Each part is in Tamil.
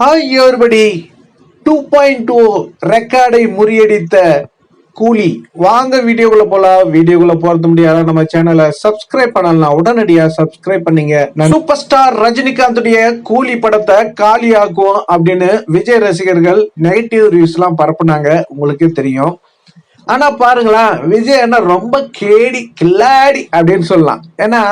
Hi everybody two point two ரெக்கார்டை முறியடித்த கூலி. வாங்க வீடியோக்குள்ள போலாம். வீடியோக்குள்ள போறது முடியாத. நம்ம சேனலை சப்ஸ்கிரைப் பண்ணலாம். உடனடியா சப்ஸ்கிரைப் பண்ணீங்க. சூப்பர் ஸ்டார் ரஜினிகாந்துடைய கூலி படத்தை காலி ஆக்குவோம் அப்படின்னு விஜய் ரசிகர்கள் நெகட்டிவ் ரிவ்யூஸ் எல்லாம் பரப்புனாங்க. உங்களுக்கே தெரியும். ஆனா பாருங்களேன். விஜய் என்ன ரொம்ப கேடி கில்லாடி அப்படின்னு சொல்லலாம். ஏன்னா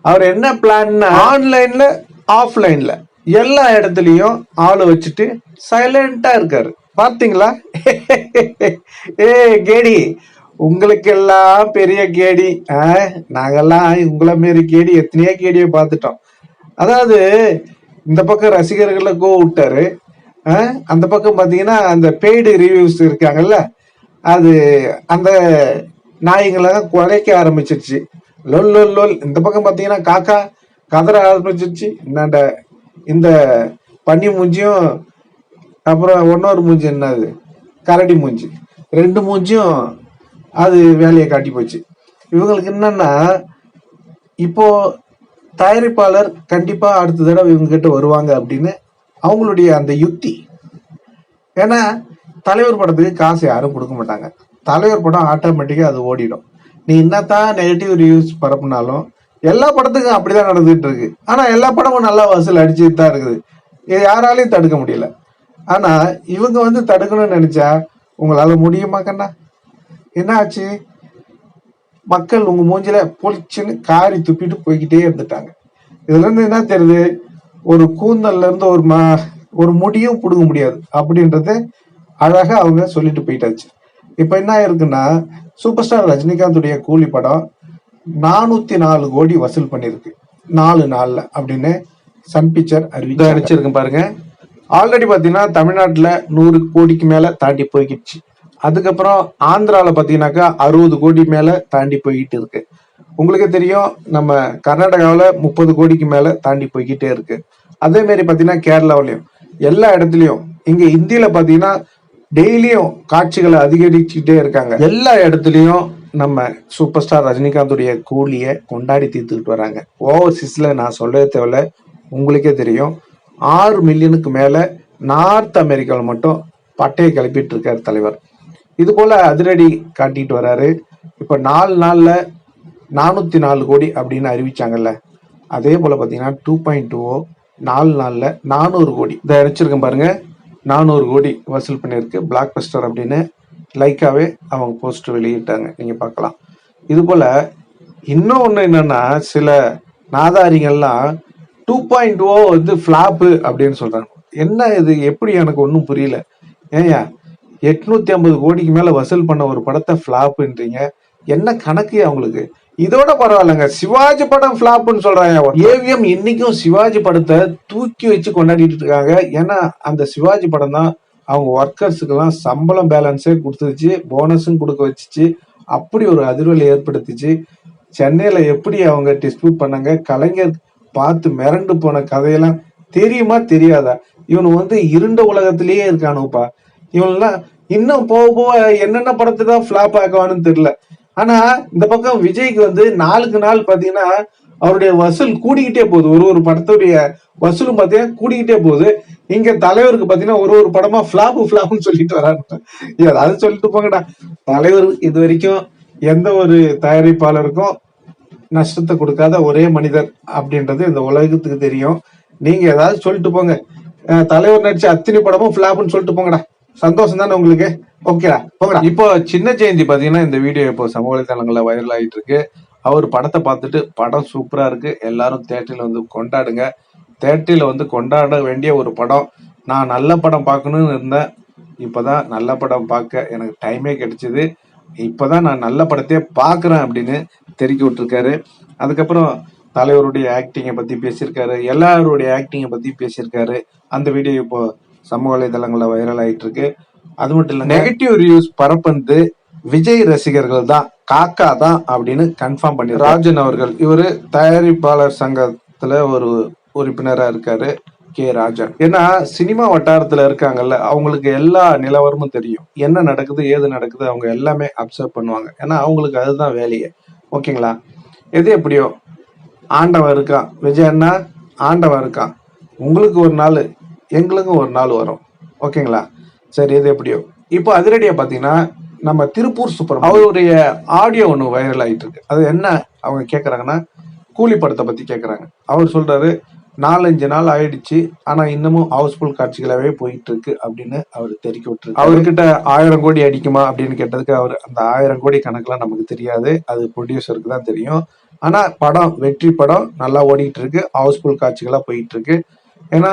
அவர் என்ன பிளான்னா ஆன்லைன்ல ஆஃப்லைன்ல எல்லா இடத்துலையும் ஆளை வச்சுட்டு சைலண்டா இருக்காரு. பார்த்தீங்களா ஏ கேடி உங்களுக்கு எல்லாம் பெரிய கேடி. ஆ, நாங்கெல்லாம் உங்களை மாரி கேடி எத்தனையோ கேடியை பார்த்துட்டோம். அதாவது இந்த பக்கம் ரசிகர்களை கோ விட்டாரு ஆ, அந்த பக்கம் பார்த்தீங்கன்னா அந்த பெய்டு ரிவ்யூஸ் இருக்காங்கல்ல அது அந்த நாய்களை குறைக்க ஆரம்பிச்சிருச்சு. லொல் லொல் லொல். இந்த பக்கம் பார்த்தீங்கன்னா காக்கா கதற ஆரம்பிச்சிருச்சு. என்னண்ட இந்த பன்னி மூஞ்சியும் அப்புறம் ஒன்னொரு மூஞ்சி என்னது? கரடி மூஞ்சி. ரெண்டு மூஞ்சியும் அது வேலையை காட்டி போச்சு. இவங்களுக்கு என்னன்னா இப்போ தயாரிப்பாளர் கண்டிப்பா அடுத்த தடவை இவங்க கிட்ட வருவாங்க அப்படின்னு அவங்களுடைய அந்த யுக்தி. ஏன்னா தலைவர் படத்துக்கு காசு யாரும் கொடுக்க மாட்டாங்க. தலைவர் படம் ஆட்டோமேட்டிக்காக அது ஓடிடும். நீ என்னத்தான் நெகட்டிவ் ரிவ்யூஸ் பரப்புனாலும் எல்லா படத்துக்கும் அப்படிதான் நடந்துட்டு இருக்கு. ஆனா எல்லா படமும் நல்லா வசூல் அடிச்சுட்டு தான் இருக்குது. இது யாராலையும் தடுக்க முடியல. ஆனா இவங்க வந்து தடுக்கணும்னு நினைச்சா உங்களால முடியுமா கண்ணா? என்ன ஆச்சு? மக்கள் உங்க மூஞ்சில பொழிச்சுன்னு காரி துப்பிட்டு போய்கிட்டே இருந்துட்டாங்க. இதுல இருந்து என்ன தெரியுது? ஒரு கூந்தல்ல இருந்து ஒரு மா ஒரு முடியும் பிடுங்க முடியாது. அப்படின்றத அழகா அவங்க சொல்லிட்டு போயிட்டாச்சு. இப்ப என்ன இருக்குன்னா சூப்பர் ஸ்டார் ரஜினிகாந்துடைய கூலி படம் நானூத்தி நாலு கோடி வசூல் பண்ணிருக்கு. நாலு நாள்ல அப்படின்னு சன் பிக்சர் அறிவிச்சு அடிச்சிருக்கு பாருங்க. ஆல்ரெடி பாத்தீங்கன்னா தமிழ்நாட்டுல நூறு கோடிக்கு மேல தாண்டி போய்கிடுச்சு. அதுக்கப்புறம் ஆந்திரால பாத்தீங்கன்னாக்கா அறுபது கோடி மேல தாண்டி போய்கிட்டு இருக்கு. உங்களுக்கே தெரியும் நம்ம கர்நாடகாவில் முப்பது கோடிக்கு மேல தாண்டி போய்கிட்டே இருக்கு. அதே மாதிரி பாத்தீங்கன்னா கேரளாவிலையும் எல்லா இடத்துலயும் இங்க இந்தியில பாத்தீங்கன்னா டெய்லியும் காட்சிகளை அதிகரிச்சுக்கிட்டே இருக்காங்க. எல்லா இடத்துலயும் நம்ம சூப்பர் ஸ்டார் ரஜினிகாந்துடைய கூலியை கொண்டாடி தீர்த்துக்கிட்டு வராங்க. ஓவர்சீஸ்ல நான் சொல்லவே தேவையில்ல. உங்களுக்கே தெரியும். ஆறு மில்லியனுக்கு மேல நார்த் அமெரிக்காவில் மட்டும் பட்டையை கிளப்பிட்டு இருக்கார் தலைவர். இது போல அதிரடி காட்டிட்டு வராரு. இப்ப நாலு நாள்ல நானூத்தி நாலு கோடி அப்படின்னு அறிவிச்சாங்கல்ல. அதே போல பாத்தீங்கன்னா டூ பாயிண்ட் டூ நாலு நாள்ல நானூறு கோடி. இதை அடிச்சிருக்கேன் பாருங்க. நானூறு கோடி வசூல் பண்ணியிருக்கு. பிளாக் பஸ்டர் அப்படின்னு லைக்காகவே அவங்க போஸ்ட் வெளியிட்டாங்க. நீங்கள் பார்க்கலாம். இது போல் இன்னும் ஒன்று என்னென்னா சில நாதாரிகள்லாம் டூ பாயிண்ட் ஓ வந்து ஃப்ளாப்பு அப்படின்னு சொல்கிறாங்க என்ன இது? எப்படி எனக்கு ஒன்றும் புரியல. ஏயா எட்நூற்றி ஐம்பது கோடிக்கு மேலே வசூல் பண்ண ஒரு படத்தை ஃப்ளாப்புன்றீங்க என்ன கணக்கு அவங்களுக்கு? இதோட பரவாயில்லைங்க. சிவாஜி படம் ஃபிளாப்னு சொல்றாங்க ஏவிஎம் இன்னைக்கும் சிவாஜி படத்தை தூக்கி வச்சு கொண்டாடிட்டு இருக்காங்க. ஏன்னா அந்த சிவாஜி படம் தான் அவங்க ஒர்க்கர்ஸுக்கெல்லாம் சம்பளம் பேலன்ஸே கொடுத்துச்சு போனஸும் கொடுக்க வச்சுச்சு. அப்படி ஒரு அதிர்வலை ஏற்படுத்திச்சு. சென்னையில் எப்படி அவங்க டிஸ்பியூட் பண்ணாங்க கலைஞர் பார்த்து மிரண்டு போன கதையெல்லாம் தெரியுமா தெரியாதா? இவனு வந்து இருண்ட உலகத்திலேயே இருக்கானுப்பா. இவன்லாம் இன்னும் போக போக என்னென்ன படத்தை தான் ஃப்ளாப் ஆக்குவான்னு தெரியல. ஆனா இந்த பக்கம் விஜய்க்கு வந்து நாளுக்கு நாள் பாத்தீங்கன்னா அவருடைய வசூல் கூடிக்கிட்டே போகுது. ஒரு ஒரு படத்துடைய வசூலும் பார்த்தீங்கன்னா கூடிக்கிட்டே போகுது. இங்க தலைவருக்கு பாத்தீங்கன்னா ஒரு ஒரு படமா ஃபிளாப் ஃபிளாப்னு சொல்லிட்டு வராங்க ஏதாவது சொல்லிட்டு போங்கடா. தலைவர் இது வரைக்கும் எந்த ஒரு தயாரிப்பாளருக்கும் நஷ்டத்தை கொடுக்காத ஒரே மனிதர் அப்படின்றது இந்த உலகத்துக்கு தெரியும். நீங்க ஏதாவது சொல்லிட்டு போங்க. தலைவர் நடிச்ச அத்தனை படமும் ஃபிளாப்னு சொல்லிட்டு போங்கடா. சந்தோஷம் தானே உங்களுக்கு? ஓகேடா போங்கடா. இப்போ சின்ன ஜெயந்தி பாத்தீங்கன்னா இந்த வீடியோ இப்போ சமூக வலைதளங்கள்ல வைரல் ஆகிட்டு இருக்கு. அவர் படத்தை பார்த்துட்டு படம் சூப்பரா இருக்கு. எல்லாரும் தேட்டரில் வந்து கொண்டாடுங்க. தேட்டரில் வந்து கொண்டாட வேண்டிய ஒரு படம். நான் நல்ல படம் பார்க்கணும்னு இருந்தேன். இப்போ தான் நல்ல படம் பார்க்க எனக்கு டைமே கிடைச்சிது. இப்போ தான் நான் நல்ல படத்தையே பார்க்குறேன் அப்படின்னு தெரிவிக்க விட்டுருக்காரு. அதுக்கப்புறம் தலைவருடைய ஆக்டிங்கை பற்றி பேசியிருக்காரு. எல்லாருடைய ஆக்டிங்கை பற்றி பேசியிருக்காரு. அந்த வீடியோ இப்போ சமூக வலைதளங்களில் வைரல் ஆகிட்டு இருக்கு அது மட்டும் இல்லை நெகட்டிவ் ரிவ்யூஸ் பரப்பந்து விஜய் ரசிகர்கள் தான் காக்கா தான் அப்படின்னு கன்ஃபார்ம் பண்ணி ராஜன் அவர்கள். இவர் தயாரிப்பாளர் சங்கத்தில் ஒரு உறுப்பினரா இருக்காரு கே ராஜன் ஏன்னா சினிமா வட்டாரத்துல இருக்காங்கல்ல அவங்களுக்கு எல்லா நிலவரமும் தெரியும். என்ன நடக்குது ஏது நடக்குது அவங்க எல்லாமே அப்சர்வ் பண்ணுவாங்க. ஏன்னா அவங்களுக்கு அதுதான் வேலையே. ஓகேங்களா? எது எப்படியோ ஆண்டவன் இருக்கான் விஜய் அண்ணா ஆண்டவன் இருக்கான் உங்களுக்கு ஒரு நாள் எங்களுக்கும் ஒரு நாள் வரும். ஓகேங்களா? சரி எது எப்படியோ. இப்போ அதிரடியா பார்த்தீங்கன்னா நம்ம திருப்பூர் சுப்பரம் அவருடைய ஆடியோ ஒன்று வைரல் ஆயிட்டு இருக்கு. அது என்ன அவங்க கேட்குறாங்கன்னா கூலி படத்தை பற்றி கேட்குறாங்க அவர் சொல்றாரு நாலஞ்சு நாள் ஆயிடுச்சு. ஆனா இன்னமும் ஹவுஸ்ஃபுல் காட்சிகளாவே போயிட்டு இருக்கு அப்படின்னு அவர் தெரிவிக்க விட்டுருக்கு அவர்கிட்ட ஆயிரம் கோடி அடிக்குமா அப்படின்னு கேட்டதுக்கு அவர் அந்த ஆயிரம் கோடி கணக்கெல்லாம் நமக்கு தெரியாது. அது ப்ரொடியூசருக்கு தான் தெரியும். ஆனா படம் வெற்றி படம் நல்லா ஓடிட்டு இருக்கு ஹவுஸ்ஃபுல் காட்சிகளா போயிட்டு இருக்கு ஏன்னா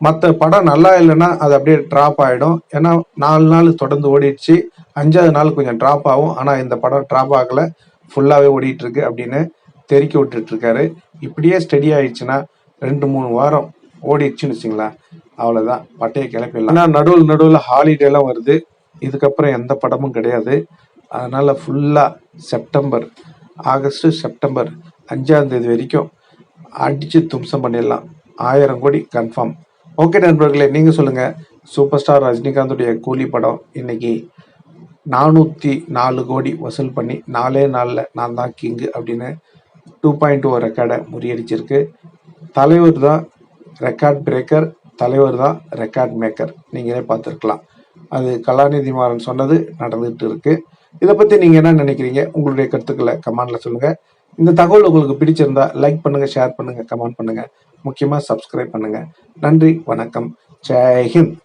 மற்ற படம் நல்லா இல்லைன்னா அது அப்படியே ட்ராப் ஆகிடும் ஏன்னா நாலு நாள் தொடர்ந்து ஓடிடுச்சு. அஞ்சாவது நாள் கொஞ்சம் ட்ராப் ஆகும். ஆனால் இந்த படம் ட்ராப் ஆகல. ஃபுல்லாகவே ஓடிட்டு இருக்கு அப்படின்னு தெரிக்க விட்டுட்டு இருக்காரு இப்படியே ஸ்டடி ஆயிடுச்சுன்னா ரெண்டு மூணு வாரம் ஓடிடுச்சுன்னு வச்சுங்களேன். அவ்வளோதான் பட்டையை கிளப்பிடலாம். ஆனால் நடுவில் நடுவில் ஹாலிடேலாம் வருது. இதுக்கப்புறம் எந்த படமும் கிடையாது. அதனால் ஃபுல்லாக செப்டம்பர் ஆகஸ்ட் செப்டம்பர் அஞ்சாந்தேதி வரைக்கும் அடித்து தும்சம் பண்ணிடலாம். ஆயிரம் கோடி கன்ஃபார்ம் ஓகே நண்பர்களே நீங்கள் சொல்லுங்கள் சூப்பர் ஸ்டார் ரஜினிகாந்துடைய கூலி படம் இன்னைக்கு நானூற்றி நாலு கோடி வசூல் பண்ணி நாலே நாளில் நான் தான் கிங்கு அப்படின்னு டூ பாயிண்ட் ஒரு ரெக்கார்டை முறியடிச்சிருக்கு. தலைவர் தான் ரெக்கார்ட் பிரேக்கர் தலைவர் தான் ரெக்கார்ட் மேக்கர் நீங்களே பார்த்துருக்கலாம். அது கலாநிதி மாறன் சொன்னது நடந்துகிட்டு இருக்கு. இதை பத்தி நீங்க என்ன நினைக்கிறீங்க? உங்களுடைய கருத்துக்களை கமெண்ட்ல சொல்லுங்க. இந்த தகவல் உங்களுக்கு பிடிச்சிருந்தா லைக் பண்ணுங்க ஷேர் பண்ணுங்க கமெண்ட் பண்ணுங்க. முக்கியமா சப்ஸ்கிரைப் பண்ணுங்க. நன்றி வணக்கம். ஜெய் ஹிந்த்.